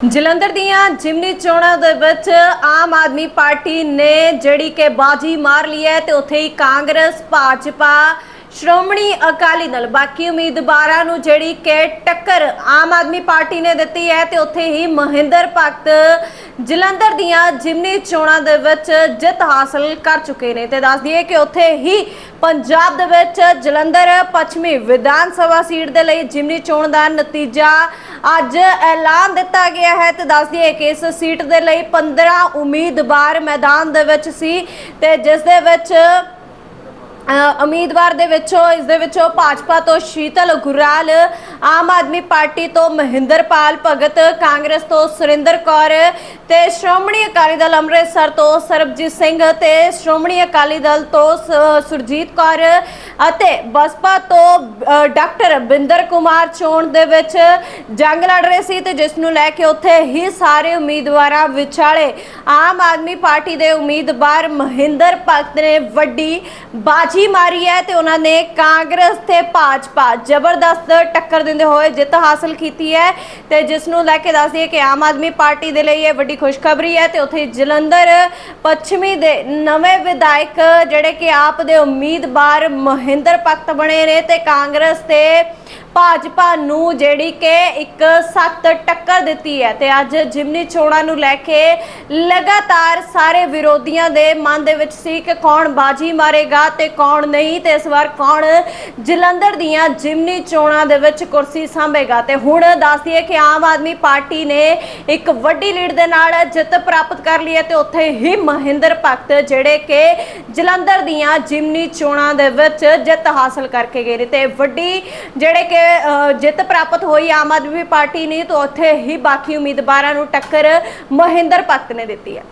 ਜਲੰਧਰ ਦੀਆਂ ਜਿਮਨੀ ਚੋਣਾਂ ਦੇ ਵਿੱਚ ਆਮ ਆਦਮੀ ਪਾਰਟੀ ਨੇ ਜਿਹੜੀ ਕਿ ਬਾਜੀ ਮਾਰ ਲਈ ਹੈ ਤੇ ਉੱਥੇ ਹੀ ਕਾਂਗਰਸ, ਭਾਜਪਾ, ਸ਼੍ਰੋਮਣੀ ਅਕਾਲੀ ਦਲ, ਬਾਕੀ ਉਮੀਦਵਾਰਾਂ ਨੂੰ ਜਿਹੜੀ ਕਿ ਟੱਕਰ ਆਮ ਆਦਮੀ ਪਾਰਟੀ ਨੇ ਦਿੱਤੀ ਹੈ ਤੇ ਉੱਥੇ ਹੀ ਮਹਿੰਦਰ ਭਗਤ ਜਲੰਧਰ ਦੀਆਂ ਜਿਮਨੀ ਚੋਣਾਂ ਦੇ ਵਿੱਚ ਜਿੱਤ ਹਾਸਲ ਕਰ ਚੁੱਕੇ ਨੇ ਤੇ ਦੱਸ ਦਈਏ ਕਿ ਉੱਥੇ ਹੀ ਪੰਜਾਬ ਦੇ ਵਿੱਚ ਜਲੰਧਰ ਪੱਛਮੀ ਵਿਧਾਨ ਸਭਾ ਸੀਟ ਦੇ ਲਈ ਜਿਮਨੀ ਚੋਣ ਦਾ ਨਤੀਜਾ ਅੱਜ ਐਲਾਨ ਦਿੱਤਾ ਗਿਆ ਹੈ ਤੇ ਦੱਸ ਦਈਏ ਕਿ ਇਸ ਸੀਟ ਦੇ ਲਈ 15 ਉਮੀਦਵਾਰ ਮੈਦਾਨ ਦੇ ਵਿੱਚ ਸੀ ਤੇ ਜਿਸ ਦੇ ਵਿੱਚ ਉਮੀਦਵਾਰ ਦੇ ਵਿੱਚੋਂ, ਇਸ ਦੇ ਵਿੱਚੋਂ ਭਾਜਪਾ ਤੋਂ ਸ਼ੀਤਲ ਗੁਰਾਲ, ਆਮ ਆਦਮੀ ਪਾਰਟੀ ਤੋਂ ਮਹਿੰਦਰਪਾਲ ਭਗਤ, ਕਾਂਗਰਸ ਤੋਂ ਸੁਰਿੰਦਰ ਕੌਰ ਤੇ ਸ਼੍ਰੋਮਣੀ ਅਕਾਲੀ ਦਲ ਅੰਮ੍ਰਿਤਸਰ ਤੋਂ ਸਰਬਜੀਤ ਸਿੰਘ ਤੇ ਸ਼੍ਰੋਮਣੀ ਅਕਾਲੀ ਦਲ ਤੋਂ ਸ- ਸੁਰਜੀਤ ਕੌਰ ਅਤੇ ਬਸਪਾ ਤੋਂ ਡਾਕਟਰ ਬਿੰਦਰ ਕੁਮਾਰ ਚੋਣ ਦੇ ਵਿੱਚ ਜੰਗ ਲੜ ਰਹੇ ਸੀ ਤੇ ਜਿਸ ਨੂੰ ਲੈ ਕੇ ਉੱਥੇ ਹੀ ਸਾਰੇ ਉਮੀਦਵਾਰਾਂ ਵਿਚਾਲੇ ਆਮ ਆਦਮੀ ਪਾਰਟੀ ਦੇ ਉਮੀਦਵਾਰ ਮਹਿੰਦਰ ਭਗਤ ਨੇ ਵੱਡੀ ਬਾਜੀ ਮਾਰੀ ਹੈ ਤੇ ਉਹਨਾਂ ਨੇ ਕਾਂਗਰਸ ਤੇ ਭਾਜਪਾ ਜ਼ਬਰਦਸਤ ਟੱਕਰ ਦਿੰਦੇ ਹੋਏ ਜਿੱਤ ਹਾਸਲ ਕੀਤੀ ਹੈ ਤੇ ਜਿਸ ਨੂੰ ਲੈ ਕੇ ਦੱਸ ਦਈਏ ਕਿ ਆਮ ਆਦਮੀ ਪਾਰਟੀ ਦੇ ਲਈ ਇਹ ਵੱਡੀ ਖੁਸ਼ਖਬਰੀ ਹੈ ਤੇ ਉੱਥੇ ਜਲੰਧਰ ਪੱਛਮੀ ਦੇ ਨਵੇਂ ਵਿਧਾਇਕ ਜਿਹੜੇ ਕਿ ਆਪ ਦੇ ਉਮੀਦਵਾਰ ਮਹਿੰਦਰ ਭਗਤ ਬਣੇ ਨੇ ਤੇ ਕਾਂਗਰਸ ਤੇ ਭਾਜਪਾ ਨੂੰ ਜਿਹੜੀ ਕਿ ਇੱਕ ਸਖਤ ਟੱਕਰ ਦਿੱਤੀ ਹੈ ਤੇ ਅੱਜ ਜਿਮਨੀ ਚੋਣਾਂ ਨੂੰ ਲੈ ਕੇ ਲਗਾਤਾਰ ਸਾਰੇ ਵਿਰੋਧੀਆਂ ਦੇ ਮਨ ਦੇ ਵਿੱਚ ਸੀ ਕਿ ਕੌਣ ਬਾਜੀ ਮਾਰੇਗਾ ਤੇ ਕੌਣ ਨਹੀਂ, ਤੇ ਇਸ ਵਾਰ ਕੌਣ ਜਲੰਧਰ ਦੀਆਂ ਜਿਮਨੀ ਚੋਣਾਂ ਦੇ ਵਿੱਚ ਕੁਰਸੀ ਸੰਭੇਗਾ। ਤੇ ਹੁਣ ਦੱਸ ਦਈਏ ਕਿ ਆਮ ਆਦਮੀ ਪਾਰਟੀ ਨੇ ਇੱਕ ਵੱਡੀ ਲੀਡ ਦੇ ਨਾਲ ਜਿੱਤ ਪ੍ਰਾਪਤ ਕਰ ਲਈ ਹੈ ਤੇ ਉੱਥੇ ਹੀ ਮਹਿੰਦਰ ਭਗਤ ਜਿਹੜੇ ਕਿ ਜਲੰਧਰ ਦੀਆਂ ਜਿਮਨੀ ਚੋਣਾਂ ਦੇ ਵਿੱਚ ਜਿੱਤ ਹਾਸਲ ਕਰਕੇ ਗਏ ਨੇ। ਤੇ ਵੱਡੀ ਜਿਹੜੇ ਕਿ ਜਿੱਤ ਪ੍ਰਾਪਤ ਹੋਈ ਆਮ ਆਦਮੀ ਪਾਰਟੀ ਨੇ, ਤਾਂ ਉੱਥੇ ਹੀ ਬਾਕੀ ਉਮੀਦਵਾਰਾਂ ਨੂੰ ਟੱਕਰ ਮਹਿੰਦਰ ਭਗਤ ਨੇ ਦਿੱਤੀ ਹੈ।